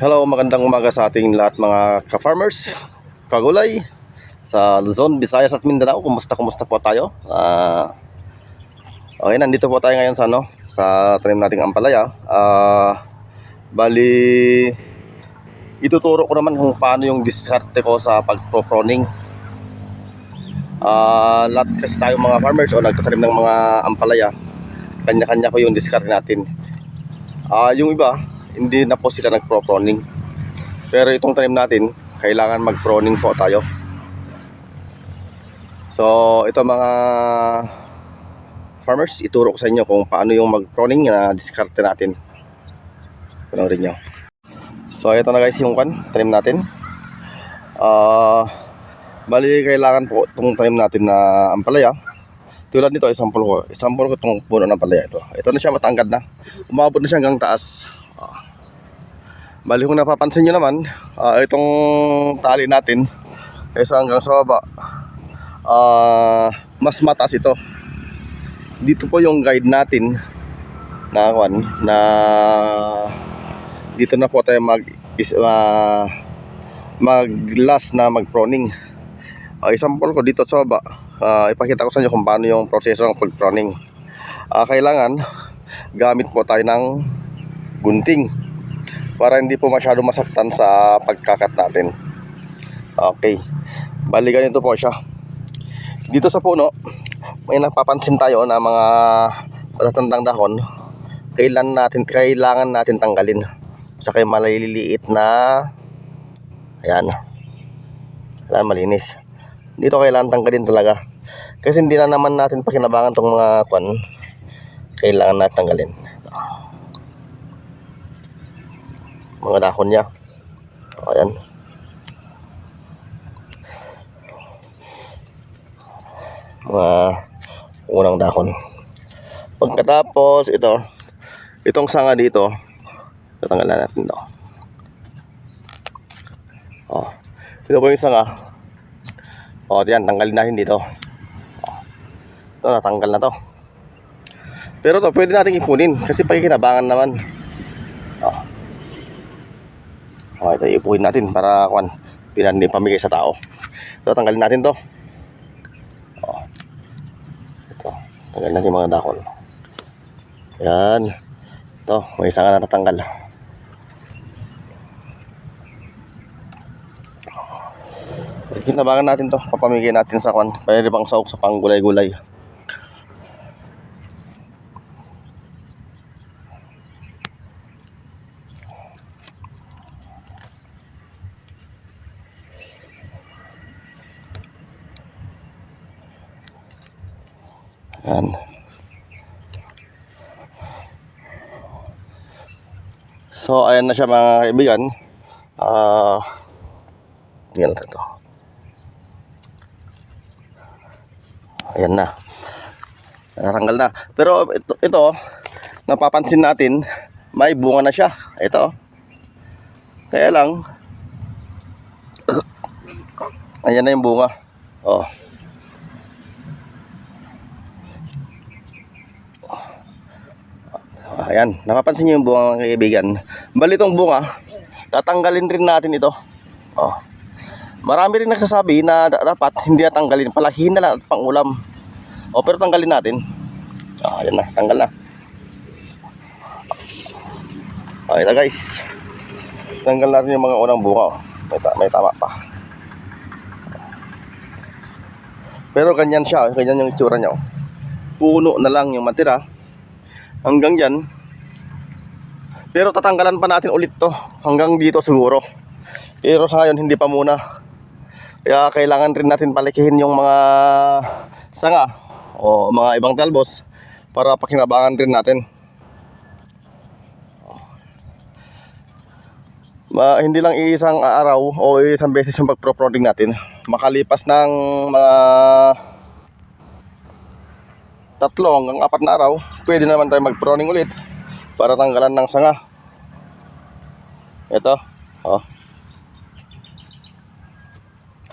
Hello, magandang umaga sa ating lahat mga ka-farmers, kagulay sa Luzon, Visayas at Mindanao. Kumusta kumusta po tayo? Ah, okay, nandito po tayo ngayon sa ano, sa tanim nating ampalaya. Ah, bali ituturo ko naman kung paano yung diskarte ko sa pagpo-proning. Ah, lahat kasi tayo mga farmers o nagtatanim ng mga ampalaya, kanya-kanya ko yung diskarte natin. Ah, yung iba, hindi na po sila nagpro-proning. Pero itong tanim natin, kailangan mag-proning po tayo. So, ito mga farmers, ituro ko sa inyo kung paano yung mag-proning na diskarte natin. Panoorin nyo. So, ito na guys yung kan, tanim natin. Ah, bali kailangan po itong tanim natin na ampalaya. Tulad nito, example ko. Example ko itong puno ng ampalaya ito. Ito na siya matangkad na. Umabot na siya hanggang taas. Bali kung napapansin nyo naman, ah, itong tali natin, isa hanggang sa baba, ah, mas mataas ito. Dito po yung guide natin na kwan, na dito na po tayo mag is, ah, mag last na mag proning. Uh, example ko dito sa baba, ah, ipakita ko sa inyo kung paano yung proseso ng pag proning. Ah, kailangan gamit po tayo ng gunting para hindi po masyado masaktan sa pagkakat natin. Okay. Bali ganito po siya. Dito sa puno, may napapansin tayo na mga matatandang dahon, kailan natin kailangan natin tanggalin. Sa kay maliliit na ayan. Kailangan malinis. Dito kailangan tanggalin talaga. Kasi hindi na naman natin pakinabangan tong mga kwan. Kailangan natin tanggalin. Mga dahon niya. O, ayan. Mga unang dahon. Pagkatapos, ito, itong sanga dito, tatanggalan natin ito. O, ito po yung sanga. O, yan, tanggalin natin dito. O, ito, natanggal na to. Pero to, pwede natin ipunin kasi pagkikinabangan naman. Okay, ito ipuhin natin para kuan pinandi pamigay sa tao. Ito tanggalin natin 'to. Oh. Ito, tanggalin natin mga dahon. Yan. Ito, may isa nga natatanggal. Kinabangan natin 'to, papamigay natin sa kuan, pwede bang saok sa panggulay-gulay. Yan. So, ayan na siya mga kaibigan. Ah, tingnan natin to. Ayan na. Natanggal na. Pero ito, ito, napapansin natin, may bunga na siya. Ito. Kaya lang, ayan na yung bunga. Oh. Ayan, napapansin niyo yung bunga mga kaibigan. Bali itong bunga, tatanggalin rin natin ito. Oh. Marami rin nagsasabi na da- dapat hindi natanggalin, palahin na lang at pang. Oh, pero tanggalin natin. Ah, ayan na, tanggal na. Okay na guys. Tanggal natin yung mga unang bunga. Oh. May, ta- may tama pa. Pero ganyan siya, ganyan yung itsura niya. oh. Puno na lang yung matira hanggang dyan pero tatanggalan pa natin ulit to. Hanggang dito siguro. Pero sa ngayon hindi pa muna. Kaya kailangan rin natin palikihin yung mga sanga o mga ibang talbos para pakinabangan rin natin. Ma, hindi lang isang araw o isang beses yung pagpro-prodding natin. Makalipas ng mga tatlo hanggang apat na araw, pwede naman tayo mag-proning ulit para tanggalan ng sanga. Ito, oh.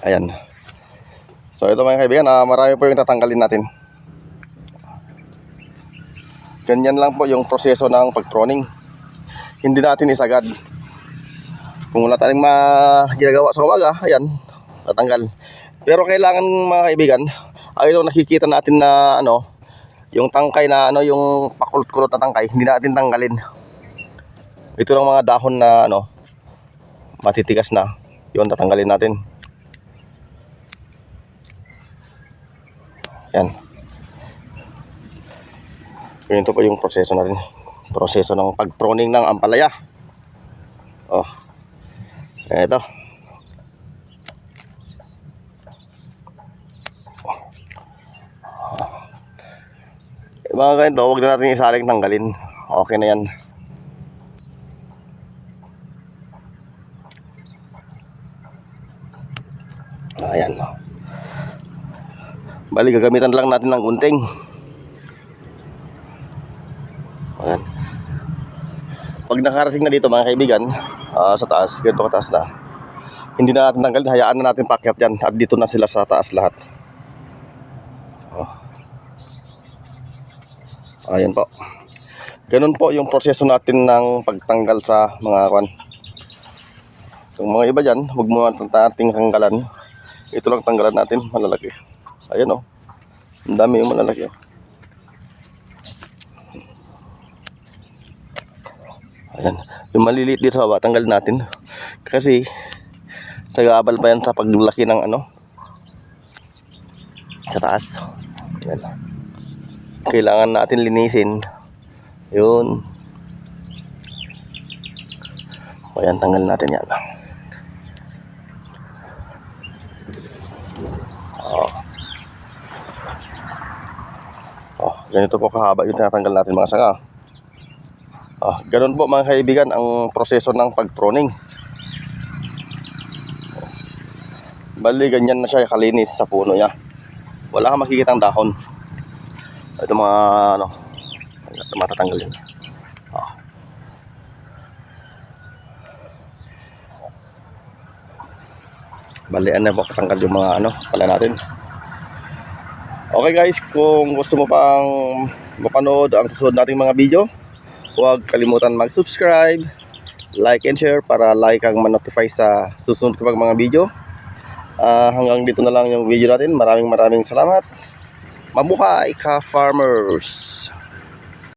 Ayan. So ito mga kaibigan, ah, marami po yung tatanggalin natin. Ganyan lang po yung proseso ng pag-proning. Hindi natin isagad. Kung wala tayong ginagawa sa umaga, ayan, tatanggal. Pero kailangan mga kaibigan, ay ito nakikita natin na ano, yung tangkay na ano, yung pakulot-kulot na tangkay, hindi natin tanggalin. Ito lang mga dahon na ano, matitigas na. Yun, tatanggalin natin. Yan. Ganito pa yung proseso natin. Proseso ng pag-proning ng ampalaya. Oh. Ito. Mga ganito, huwag na natin isaling tanggalin. Okay na yan. Ayan. Bali, gagamitan lang natin ng gunting. Ayan. Pag nakarating na dito mga kaibigan, ah, sa taas, ganito kataas na. Hindi na natin tanggalin, hayaan na natin pakyat yan. At dito na sila sa taas lahat. Ayan po. Ganun po yung proseso natin ng pagtanggal sa mga kwan. Yung mga iba dyan, huwag mo nating tanggalan. Ito lang tanggalan natin, malalaki. Ayan oh. Ang dami yung malalaki. Ayan. Yung maliliit dito sa baba, tanggalin natin. Kasi, sagabal pa yan sa paglaki ng ano. Sa taas. Ayan. Kailangan natin linisin. Yun. Ayan, tanggalin natin yan. Oh. Oh, ganito po kahaba yung tinatanggal natin mga sanga. Oh, ganun po mga kaibigan ang proseso ng pag-pruning. Bali, ganyan na siya kalinis sa puno niya. Wala kang makikita ang dahon. Ito mga ano, matatanggal yun. Oh. Bali, ano po katanggal yung mga ano, pala natin. Okay guys, kung gusto mo pang mapanood ang susunod nating mga video, huwag kalimutan mag-subscribe, like and share para like ang ma-notify sa susunod ko pang mga video. Ah, hanggang dito na lang yung video natin. Maraming maraming salamat. Mabuhay ka farmers!